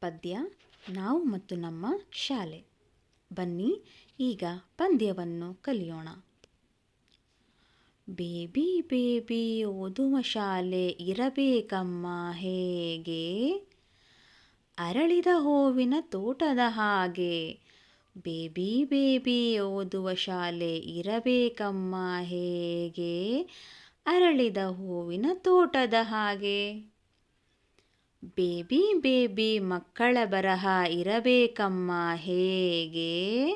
ಪದ್ಯ, ನಾವು ಮತ್ತು ನಮ್ಮ ಶಾಲೆ. ಬನ್ನಿ, ಈಗ ಪದ್ಯವನ್ನು ಕಲಿಯೋಣ. ಬೇಬಿ ಬೇಬಿ, ಓದುವ ಶಾಲೆ ಇರಬೇಕಮ್ಮ, ಹೇಗೆ? ಅರಳಿದ ಹೂವಿನ ತೋಟದ ಹಾಗೆ. ಬೇಬಿ ಬೇಬಿ, ಓದುವ ಶಾಲೆ ಇರಬೇಕಮ್ಮ, ಹೇಗೆ? ಅರಳಿದ ಹೂವಿನ ತೋಟದ ಹಾಗೆ. ಬೇಬಿ ಬೇಬಿ ಮಕ್ಕಳ ಬರಹ ಇರಬೇಕಮ್ಮ, ಹೇಗೆ?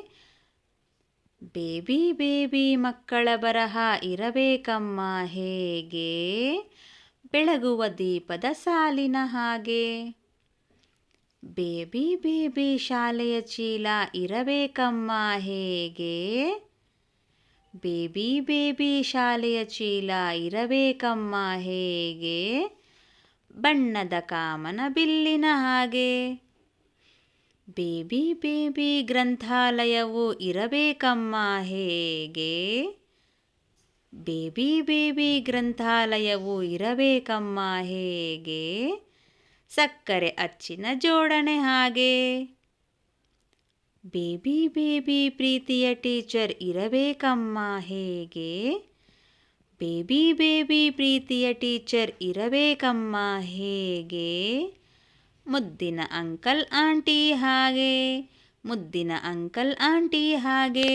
ಬೇಬಿ ಬೇಬಿ ಮಕ್ಕಳ ಬರಹ ಇರಬೇಕಮ್ಮ, ಹೇಗೆ? ಬೆಳಗುವ ದೀಪದ ಸಾಲಿನ ಹಾಗೆ. ಬೇಬಿ ಬೇಬಿ ಶಾಲೆಯ ಚೀಲ ಇರಬೇಕಮ್ಮ, ಹೇಗೆ? ಬೇಬಿ ಬೇಬಿ ಶಾಲೆಯ ಚೀಲ ಇರಬೇಕಮ್ಮ, ಹೇಗೆ? ಬಣ್ಣದ ಕಾಮನ ಬಿಲ್ಲಿನ ಹಾಗೆ. ಬೇಬಿ ಬೇಬಿ ಗ್ರಂಥಾಲಯವು ಇರಬೇಕಮ್ಮ ಹೇಗೆ? ಬೇಬಿ ಬೇಬಿ ಗ್ರಂಥಾಲಯವು ಇರಬೇಕಮ್ಮ ಹೇಗೆ? ಸಕ್ಕರೆ ಅಚ್ಚಿನ ಜೋಡಣೆ ಹಾಗೆ. ಬೇಬಿ ಬೇಬಿ ಪ್ರೀತಿಯ ಟೀಚರ್ ಇರಬೇಕಮ್ಮ ಹೇಗೆ? ಬೇಬಿ ಬೇಬಿ ಪ್ರೀತಿಯ ಟೀಚರ್ ಇರಬೇಕಮ್ಮ ಹೇಗೆ? ಮುದ್ದಿನ ಅಂಕಲ್ ಆಂಟಿ ಹಾಗೆ ಮುದ್ದಿನ ಅಂಕಲ್ ಆಂಟಿ ಹಾಗೆ.